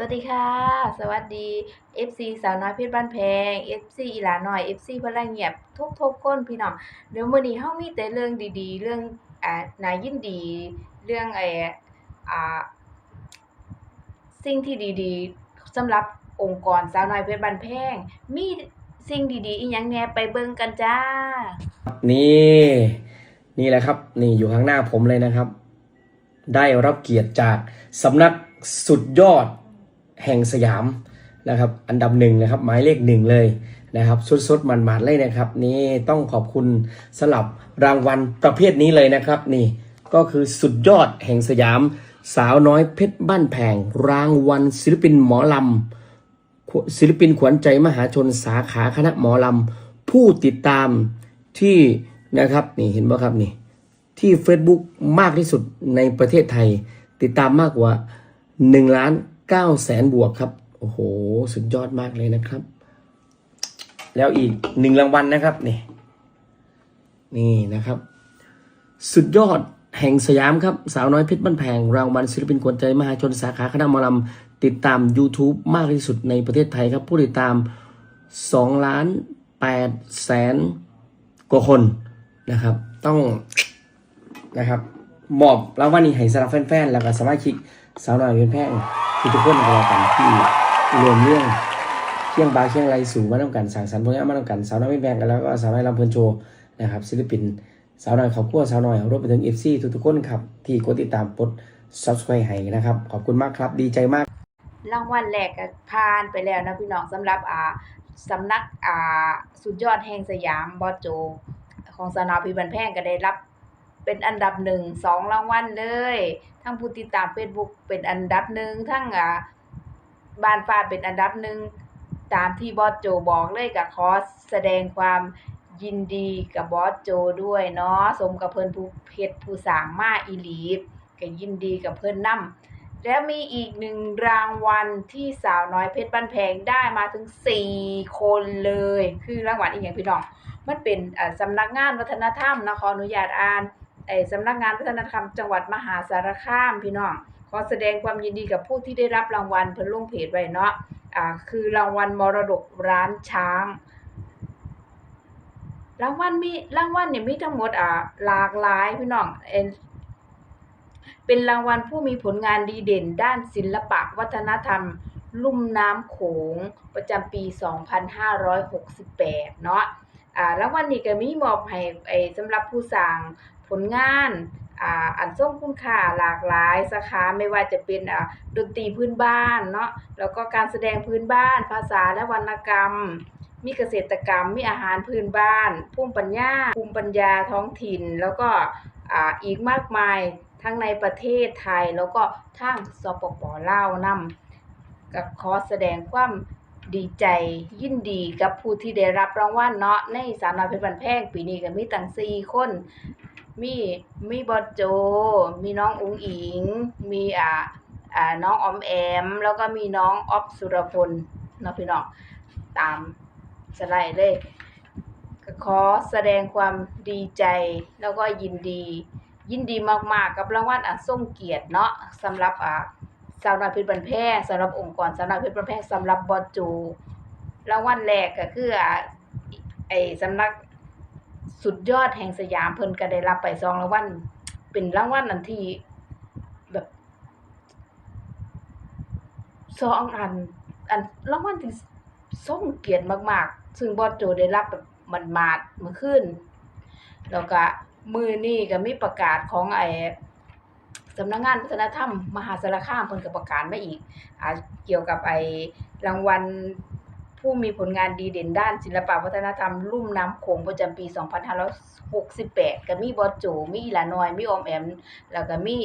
วัสดีค่ะ สวัสดี FC สาวน้อยเพชรบ้านแพง FC อีหลาหน้อย FC พลังเงียบทุกๆคนพี่น้องเดี๋ยวมื้อนี้เฮามีแต่เรื่องดีๆ เรื่องอ่าน่ายินดี เรื่องไอ้อ่าสิ่งที่ดีๆสำหรับองค์กรสาวน้อยเพชรบ้านแพง มีสิ่งดีๆ อีหยังแหน่ไปเบิ่งกันจ้า นี่ นี่แหละครับ นี่อยู่ข้างหน้าผมเลยนะครับ ได้รับเกียรติจากสำนักสุดยอด แห่งสยามนะครับ อันดับหนึ่งนะครับ หมายเลขหนึ่งเลยนะครับสุดๆมันๆเลยนะครับ นี่ต้องขอบคุณสำหรับรางวัลประเภทนี้เลยนะครับ นี่ก็คือสุดยอดแห่งสยาม สาวน้อยเพชรบ้านแพงรางวัลศิลปินหมอลำศิลปินขวัญใจมหาชนสาขาคณะหมอลำผู้ติดตามที่นะครับนี่เห็นไหมครับนี่ที่ Facebook มากที่สุดในประเทศไทย ติดตามมากกว่า1ล้าน 9แสนบวกครับ โอ้โห สุดยอดมากเลยนะครับ แล้วอีกหนึ่งรางวัลนะครับนี่นี่นะครับ สุดยอดแห่งสยามครับ สาวน้อยเพชรบ้านแพงรางวัลศิลปินขวัญใจมหาชนสาขาคณะมอลำติดตาม YouTube มากที่สุดในประเทศไทยครับ ผู้ติดตาม2ล้าน8แสนกว่าคนนะครับ ต้องนะครับมอบรางวัลนี้ให้สำหรับแฟนๆ แล้วก็สมาชิกสาวน้อยเพชรแพง ทุกคนก็แล้วกันที่รวมเรื่องเชียงบาเชียงไรสู่มาต้องกันสั่งสรรค์ผลงานมาต้องกันสาวน้อยแพงกันแล้วก็สาวน้อยลำเพลินโชว์นะครับศิลปินสาวน้อยขอบคุณสาวน้อยรวมไปถึง FC ทุกๆคนครับที่กดติดตามกด subscribe ให้นะครับขอบคุณมากครับดีใจมากรางวัลแรกก็ผ่านไปแล้วนะพี่น้องสำหรับอ่าสำนักอ่าสุดยอดแห่งสยามบอโจ ของสนาวพิบันแพงก็ได้รับเป็นอันดับหนึ่งสองรางวัลเลย ทั้งผู้ติดตาม Facebook เป็นอันดับหนึ่งทั้งอ่าบ้านฟ้าเป็นอันดับหนึ่งตามที่บอสโจบอกเลยก็ขอแสดงความยินดีกับบอสโจด้วยเนาะสมกับเพิ่นผู้เพชรผู้สางมาอีหลีก็ยินดีกับเพิ่นนำแล้วมีอีกหนึ่งรางวัลที่สาวน้อยเพชรบ้านแพงได้มาถึง 4 คนเลย คือรางวัลอีกอย่างพี่น้อง มันเป็นอ่าสำนักงานวัฒนธรรมนะขออนุญาตอ่าน ไอ้สำนักงานวัฒนธรรมจังหวัดมหาสารคามพี่น้อง ขอแสดงความยินดีกับผู้ที่ได้รับรางวัลเพิ่นลงเพจไว้เนาะอ่าคือรางวัลมรดกร้านช้าง รางวัลมีรางวัลเนี่ยมีทั้งหมดอ่าหลากหลายพี่น้องเอ็นเป็นรางวัลผู้มีผลงานดีเด่นด้านศิลปะวัฒนธรรม ลุ่มน้ำโขงประจำปี 2568 เนาะอ่ารางวัลนี้ก็มีมอบให้ไอ้สำหรับผู้สร้าง ผลงานอ่าอันทรงคุณค่าหลากหลายสาขาไม่ว่าจะเป็นดนตรีพื้นบ้านเนาะแล้วก็การแสดงพื้นบ้าน ภาษาและวรรณกรรม มีเกษตรกรรม มีอาหารพื้นบ้านภูมิปัญญาภูมิปัญญาท้องถิ่น แล้วก็อ,อีกมากมายทั้งในประเทศไทยแล้วก็ทางสปปลาวนำก็ขอแสดงความดีใจยินดีกับผู้ที่ได้รับรางวัลเนาะในสาวน้อยเพชรบันแพงปีนี้ก็มีตั้ง4คน มีมีบอโจ มีน้องอุ๋งอิง มีอ่าอ่าน้องอมแอม แล้วก็มีน้องออฟสุรพลเนาะพี่น้องตามสไลด์เลยก็ขอแสดงความดีใจแล้วก็ยินดี ยินดีมากๆ กับรางวัลอันทรงเกียรติเนาะสำหรับอ่าสาวน้อยเพชรบันแพงสำหรับองค์กรสาวน้อยเพชรบันแพงสำหรับบอสโจรางวัลแรกก็คืออ่าไอสำนัก สุดยอดแห่งสยามเพิ่นก็ได้รับไปสองรางวัลเป็นรางวัลอันที่แบบสองอัน อันรางวัลที่ทรงเกียรติมาก ๆ ซึ่งบอสโจได้รับแบบมันมาดเมื่อคืนแล้วก็มือนี้ก็มีประกาศของไอ้สำนักงานวัฒนธรรม มหาสารคามเพิ่นก็ประกาศมาอีกอเกี่ยวกับไอ้รางวัล ผู้มีผลงานดีเด่นด้านศิลปวัฒนธรรมลุ่มน้ำโขงประจำปี 2568 ก็มีบอสโจมีอีลานอย มีออมแอม แล้วก็มี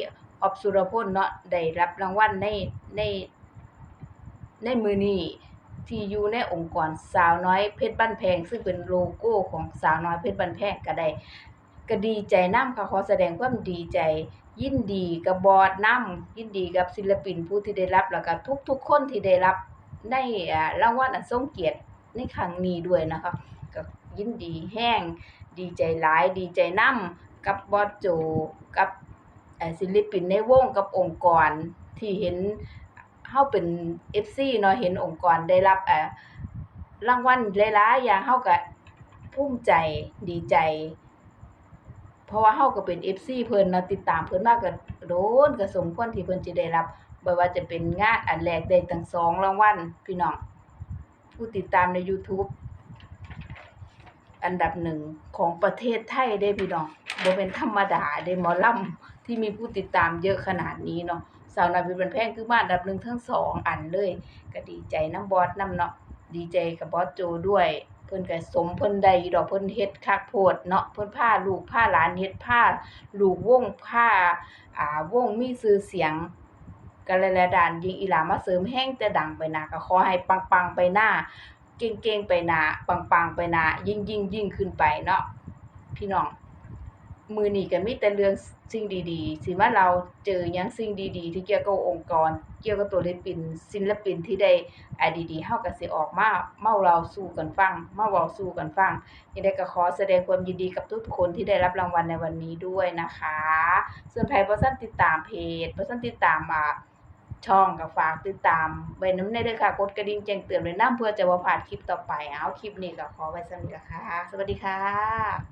ออบสุรพลเนาะได้รับรางวัลในในในมือนี้ที่อยู่ในองค์กรสาวน้อยเพชรบ้านแพง ซึ่งเป็นโลโก้ของสาวน้อยเพชรบ้านแพงก็ได้ก็ดีใจนํค่ะขอแสดงความดีใจ ยินดีกับบอสนํยินดีกับศิลปินผู้ที่ได้รับแล้วก็ทุกๆคนที่ได้รับ ในอ่ารางวัลอันทรงเกียรติในครั้งนี้ด้วยนะคะก็ยินดีแห้งดีใจหลาย ดีใจนำกับบอสโจกับศิลปินในวงกับองค์กรที่เห็นเฮาเป็น FC เนาะเห็นองค์กรได้รับรางวัลหลายๆอย่างเฮาก็ภูมิใจดีใจ เพราะว่าเฮาก็เป็น FC เพิ่นเนาะติดตามเพิ่นมากก็โดนก็สมควรที่เพิ่นสิได้รับ บ่ว่าจะเป็นงานอันแรกได้ตั้งสองรางวัลพี่น้อง ผู้ติดตามใน YouTube อันดับหนึ่งของประเทศไทยเด้พี่น้องบ่เป็นธรรมดาเด้หมอลำที่มีผู้ติดตามเยอะขนาดนี้เนาะสาวน้อยเพชรบ้านแพงคือมาอันดับหนึ่งทั้งสองอันเลย ก็ดีใจน้ำบอสน้ำเนาะดีใจกับบอสโจด้วย เพิ่นก็สมเพิ่นได้ดอกเพิ่นเฮ็ดคักโพดเนาะเพิ่นพาลูกพาหลานเฮ็ดพาลูกวงพาอ่าวงมีชื่อเสียง กันหลายๆด้านยิงอีหลามาเสริมแห้งแต่ดังไปหนาก็ขอให้ปังๆไปหน้า เก่งๆไปหนาปังๆไปหนายิ่งๆยิ่งขึ้นไปเนาะพี่น้องมือนี้ก็มีแต่เรื่องสิ่งดีๆ สิมาเราเจอยังสิ่งดีๆ ที่เกี่ยวกับองค์กร เกี่ยวกับตัวศิลปินศิลปินที่ได้อดีๆเฮาก็สิออกมาเมาเราสู่กันฟังเมาเว้าสู่กันฟังยังไดก็ขอแสดงความยินดีกับทุกๆคนที่ได้รับรางวัลในวันนี้ด้วยนะคะ ส่วนใครบ่ทันติดตามเพจบ่ทันติดตามอ่า ช่องกับฝากติดตามไว้นำในเด้อค่ะ กดกระดิ่งแจ้งเตือนไว้น้ำเพื่อจะบ่พลานคลิปต่อไป เอาคลิปนี้ก็ขอไว้สำหรับค่ะ สวัสดีค่ะ